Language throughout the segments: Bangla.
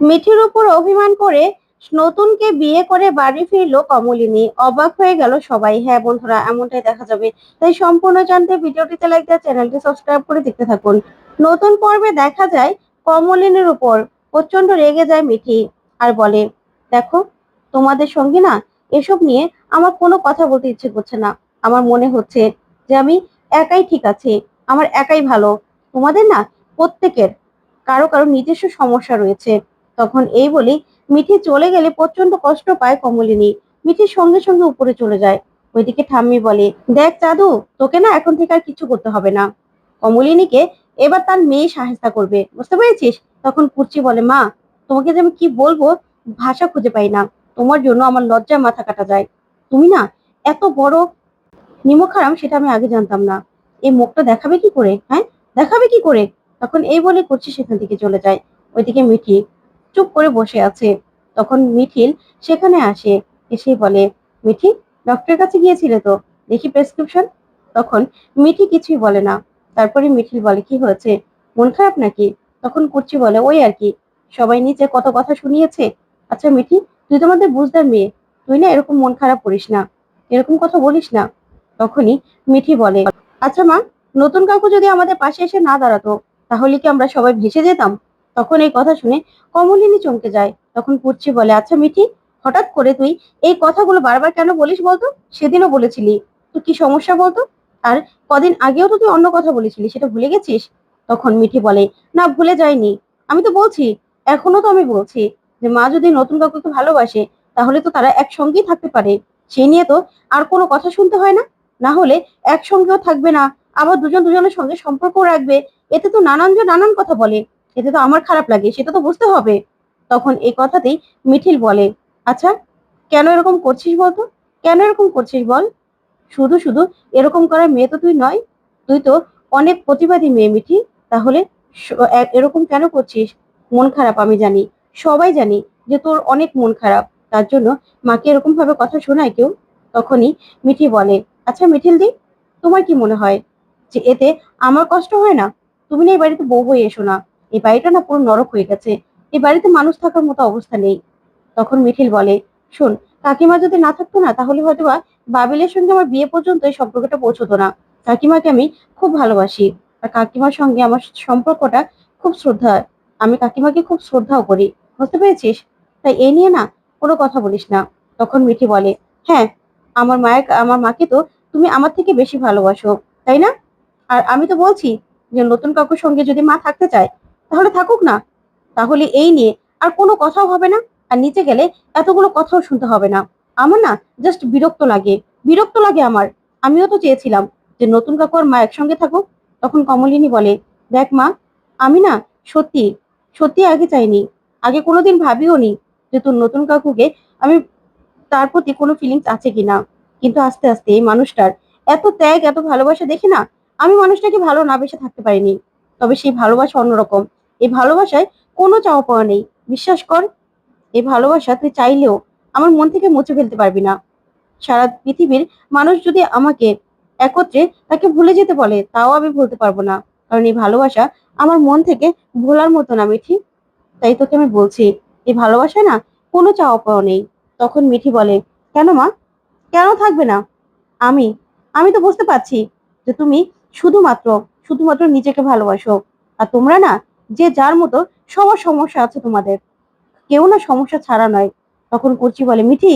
মিঠির উপর অভিমান করে নতুনকে বিয়ে করে বাড়ি ফিরলো কমলিনী। অবাক হয়ে গেল সবাই। হ্যাঁ বন্ধুরা, এমনটাই দেখা যাবে। তাই সম্পূর্ণ জানতে ভিডিওটিতে লাইক দেওয়া চ্যানেলটি সাবস্ক্রাইব করে দেখতে থাকুন। নতুন পর্বে দেখা যায় কমলিনীর উপর। প্রচণ্ড রেগে যায় মিঠি আর বলে, দেখো, তোমাদের সঙ্গে না এসব নিয়ে আমার কোনো কথা বলতে ইচ্ছে করছে না। আমার মনে হচ্ছে যে আমি একাই ঠিক আছি। আমার একাই ভালো। তোমাদের না প্রত্যেকের কারও কারও নিজস্ব সমস্যা রয়েছে। তখন এই বলি, মিঠি চলে গেলে প্রচণ্ড কষ্ট পায় কমলিনী। মিঠির সঙ্গে সঙ্গে উপরে চলে যায়। ওইদিকে ঠাম্মি বলে, দেখ চাদু, তোকে না এখন থেকে আর কিছু করতে হবে না। কমলিনীকে, এবার তার মেয়ে সাহেস্তা করবে, বুঝতে পেরেছিস? তখন কুর্চি বলে, মা, তোমাকে যে আমি কি বলব, ভাষা খুঁজে পাই না। তোমার জন্য আমার লজ্জায় মাথা কাটা যায়। তুমি না এত বড় নিমখারাম সেটা আমি আগে জানতাম না। এই মুখটা দেখাবে কি করে হ্যাঁ? দেখাবে কি করে? তখন এই বলে করছি সেখান থেকে চলে যায়। ওইদিকে মিঠি চুপ করে বসে আছে। তখন মিঠিল সেখানে আসে এসে বলে, মিঠি ডক্টরের কাছে গিয়েছিলে তো? দেখি প্রেসক্রিপশন তখন মিঠি কিছুই বলে না। তারপরে মিঠিল বলে, কি হয়েছে? মন খারাপ নাকি? তখন কুর্চি বলে, ওই আর কি। সবাই নিচে কত কথা শুনিয়েছে? আচ্ছা মিঠি, তুই তো আমাদের বুঝদার মেয়ে। তুই না এরকম মন খারাপ করিস না। এরকম কথা বলিস না। তখনই মিঠি বলে আচ্ছা মা, নতুন কাকু যদি আমাদের পাশে এসে না দাঁড়াতো, তাহলে কি আমরা সবাই ভেসে যেতাম? তখন এই কথা শুনে কমলিনী চমকে যায়। তখন পুচ্ছি বলে আচ্ছা মিঠি, হঠাৎ করে তুই এই কথাগুলো বারবার কেন বলিস বলতো? সেদিনও বলেছিলি। তো কি সমস্যা বলতো? আর কদিন আগেও তো তুই অন্য কথা বলেছিলি, সেটা ভুলে গেছিস? তখন মিঠি বলে, না, ভুলে যাইনি। আমি তো বলছি, এখনও তো আমি বলছি যে মা যদি নতুন কাকুকে ভালোবাসে, তাহলে তো তারা একসঙ্গেই থাকতে পারে। সেই নিয়ে তো আর কোনো কথা শুনতে হয় না। না হলে একসঙ্গেও থাকবে না। আবার দুজন দুজনের সঙ্গে সম্পর্ক রাখবে। এতে তো নানান নানান কথা বলে। এতে তো আমার খারাপ লাগে, সেটা তো বুঝতে হবে। তখন এই কথাতেই মিঠিল বলে আচ্ছা কেন এরকম করছিস বলতো? কেন এরকম করছিস বল? শুধু শুধু এরকম করার মেয়ে তো তুই নয়, তুই তো অনেক প্রতিবাদী মেয়ে মিঠি তাহলে এরকম কেন করছিস? মন খারাপ, আমি জানি, সবাই জানি যে তোর অনেক মন খারাপ। তার জন্য মাকে এরকম ভাবে কথা শোনায় কেউ? তখনই মিঠি বলে আচ্ছা মিঠিল দি তোমার কি মনে হয় যে এতে আমার কষ্ট হয় না? তুমি না এই বাড়িতে বউ হয়ে এসো না। এই বাড়িটা না পুরো নরক হয়ে গেছে। এই বাড়িতে মানুষ থাকার মতো অবস্থা নেই। তখন মিঠিল বলে, শোন, কাকিমা যদি না থাকতো না, তাহলে হয়তো বা বাবিলের সঙ্গে আমার বিয়ে পর্যন্ত এই সম্পর্কটা পৌঁছতো না। কাকিমাকে আমি খুব ভালোবাসি। আর কাকিমার সঙ্গে আমার সম্পর্কটা খুব শ্রদ্ধা। আমি কাকিমাকে খুব শ্রদ্ধাও করি। বুঝতে পেরেছিস? তাই এ নিয়ে না কোনো কথা বলিস না। তখন মিঠি বলে হ্যাঁ আমার মায়ের আমার মাকে তো তুমি আমার থেকে বেশি ভালোবাসো, তাই না? আর আমি তো বলছি যে নতুন কাকুর সঙ্গে যদি মা থাকতে চায় তাহলে থাকুক না। তাহলে এই নিয়ে আর কোনো কথাও হবে না। আর নিচে গেলে এতগুলো কথাও শুনতে হবে না। আমার না জাস্ট বিরক্ত লাগে। বিরক্ত লাগে আমার। আমিও তো চেয়েছিলাম যে নতুন কাকু আর মা একসঙ্গে থাকুক। তখন কমলিনী বলে, দেখ মা, আমি না সত্যি সত্যি আগে চাইনি। আগে কোনোদিন ভাবিও নি যে তোর নতুন কাকুকে আমি তার প্রতি কোনো ফিলিংস আছে কিনা। কিন্তু আস্তে আস্তে এই মানুষটার এত ত্যাগ, এত ভালোবাসা দেখে না আমি মানুষটাকে ভালো না বেসে থাকতে পারিনি। তবে সেই ভালোবাসা অন্যরকম। এই ভালোবাসায় কোনো চাওয়া পাওয়া নেই। বিশ্বাস কর, এই ভালোবাসা তুই চাইলেও আমার মন থেকে মুছে ফেলতে পারবি না। সারা পৃথিবীর মানুষ যদি আমাকে একত্রে তাকে ভুলে যেতে বলে, তাও আমি ভুলতে পারব না। কারণ এই ভালোবাসা আমার মন থেকে ভোলার মতো না, মিঠি। তাই তোকে আমি বলছি, এই ভালোবাসা না কোনো চাওয়া পাওয়া নেই। তখন মিঠি বলে, কেন মা? কেন থাকবে না? আমি আমি তো বুঝতে পারছি যে তুমি শুধুমাত্র শুধুমাত্র নিজেকে ভালোবাসো। আর তোমরা না যে যার মতো সবার সমস্যা আছে তোমাদের। কেউ না সমস্যা ছাড়া নয়। তখন কুচি বলে, মিঠি,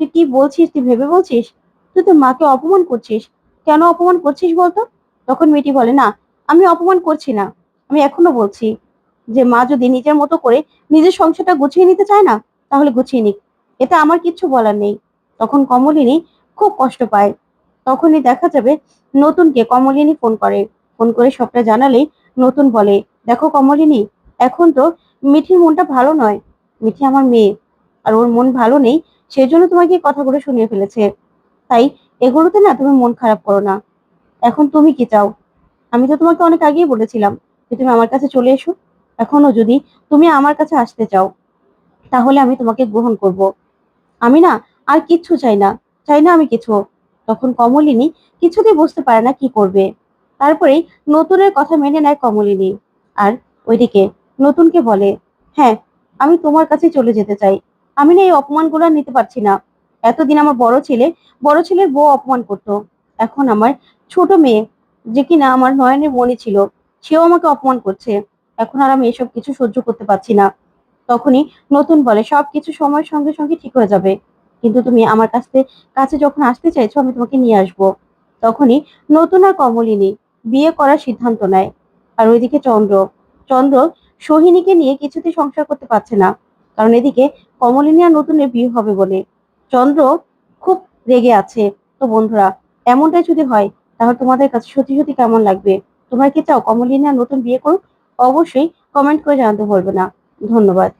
তুই কি বলছিস, তুই ভেবে বলছিস? তুই তো মাকে অপমান করছিস। কেন অপমান করছিস বলতো? তখন মিটি বলে, না, আমি অপমান করছি না। আমি এখনও বলছি যে মা যদি নিজের মতো করে নিজের সংসারটা গুছিয়ে নিতে চায় না, তাহলে গুছিয়ে নিক। এতে আমার কিচ্ছু বলার নেই। তখন কমলিনী খুব কষ্ট পায়। তখনই দেখা যাবে নতুনকে কমলিনী ফোন করে। ফোন করে সবটা জানালেই নতুন বলে দেখো কমলিনী, এখন তো মিঠির মনটা ভালো নয়। মিঠি আমার মেয়ে, আর ওর মন ভালো নেই সেই জন্য তোমাকে কথাগুলো শুনিয়ে ফেলেছে। তাই এগুলোতে না তুমি মন খারাপ করো না। এখন তুমি কি চাও? আমি তো তোমাকে অনেক আগেই বলেছিলাম যে তুমি আমার কাছে চলে এসো। এখনও যদি তুমি আমার কাছে আসতে চাও, তাহলে আমি তোমাকে গ্রহণ করব। আমি না আর কিচ্ছু চাই না চাই না আমি কিছু। তখন কমলিনী কিছুতেই বুঝতে পারে না কি করবে। তারপরেই নতুনের কথা মেনে নেয় কমলিনী। আর ওইদিকে নতুনকে বলে হ্যাঁ আমি তোমার কাছে চলে যেতে চাই। আমি না এই অপমানগুলো নিতে পারছি না। এতদিন আমার বড় ছেলে, বড় ছেলের বউ অপমান করতো। এখন আমার ছোট মেয়ে, যে কিনা আমার নয়নের মনে ছিল, সেও আমাকে অপমান করছে। এখন আর আমি এসব কিছু সহ্য করতে পারছি না। তখনই নতুন বলে, সব কিছু সময়ের সঙ্গে সঙ্গে ঠিক হয়ে যাবে। কিন্তু তুমি আমার কাছে কাছে যখন আসতে চাইছো, আমি তোমাকে নিয়ে আসব। তখনই নতুন আর কমলিনী বিয়ে করার সিদ্ধান্ত নেয়। আর ওইদিকে চন্দ্র। চন্দ্র সোহিনীকে নিয়ে কিছুতে সংসার করতে পারছে না। কারণ এদিকে কমলিনী আর নতুনের বিয়ে হবে বলে। চন্দ্র খুব রেগে আছে। তো বন্ধুরা, এমনটাই যদি হয়, তাহলে তোমাদের কাছে সত্যি সত্যি কেমন লাগবে? তোমরা কি চাও কমলিনী আর নতুন বিয়ে করুক? অবশ্যই কমেন্ট করে জানাতে বলবে না। ধন্যবাদ।